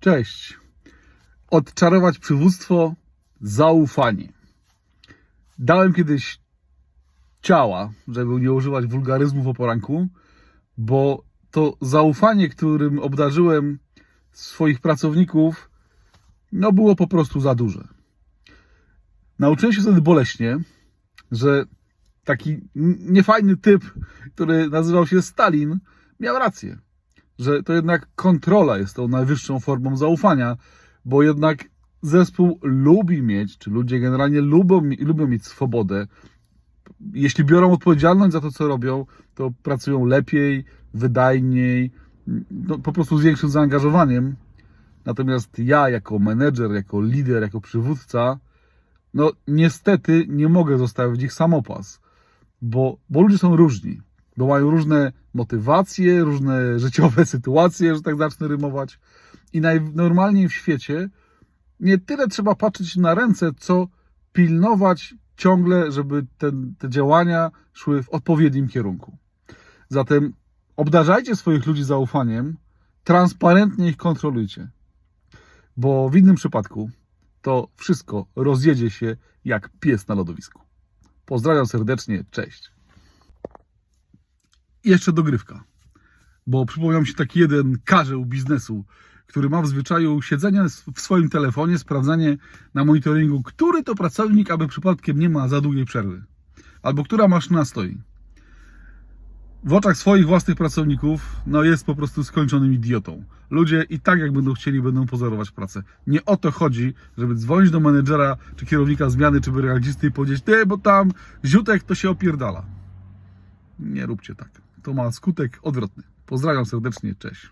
Cześć. Odczarować przywództwo, zaufanie. Dałem kiedyś ciała, żeby nie używać wulgaryzmów o poranku, bo to zaufanie, którym obdarzyłem swoich pracowników, no było po prostu za duże. Nauczyłem się wtedy boleśnie, że taki niefajny typ, który nazywał się Stalin, miał rację że to jednak kontrola jest tą najwyższą formą zaufania, bo jednak zespół lubi mieć, czy ludzie generalnie lubią, lubią mieć swobodę. Jeśli biorą odpowiedzialność za to, co robią, to pracują lepiej, wydajniej, no, po prostu z większym zaangażowaniem. Natomiast ja, jako menedżer, jako lider, jako przywódca, no niestety nie mogę zostawić ich samopas, bo, bo ludzie są różni bo mają różne motywacje, różne życiowe sytuacje, że tak zacznę rymować. I najnormalniej w świecie nie tyle trzeba patrzeć na ręce, co pilnować ciągle, żeby ten, te działania szły w odpowiednim kierunku. Zatem obdarzajcie swoich ludzi zaufaniem, transparentnie ich kontrolujcie, bo w innym przypadku to wszystko rozjedzie się jak pies na lodowisku. Pozdrawiam serdecznie, cześć. Jeszcze dogrywka. Bo przypomniał mi się taki jeden karzeł biznesu, który ma w zwyczaju siedzenie w swoim telefonie, sprawdzanie na monitoringu, który to pracownik, aby przypadkiem nie ma za długiej przerwy. Albo która maszyna stoi. W oczach swoich własnych pracowników, no jest po prostu skończonym idiotą. Ludzie i tak jak będą chcieli, będą pozorować pracę. Nie o to chodzi, żeby dzwonić do menedżera, czy kierownika zmiany, czy realisty i powiedzieć, ty, bo tam ziutek to się opierdala. Nie róbcie tak. To ma skutek odwrotny. Pozdrawiam serdecznie, cześć.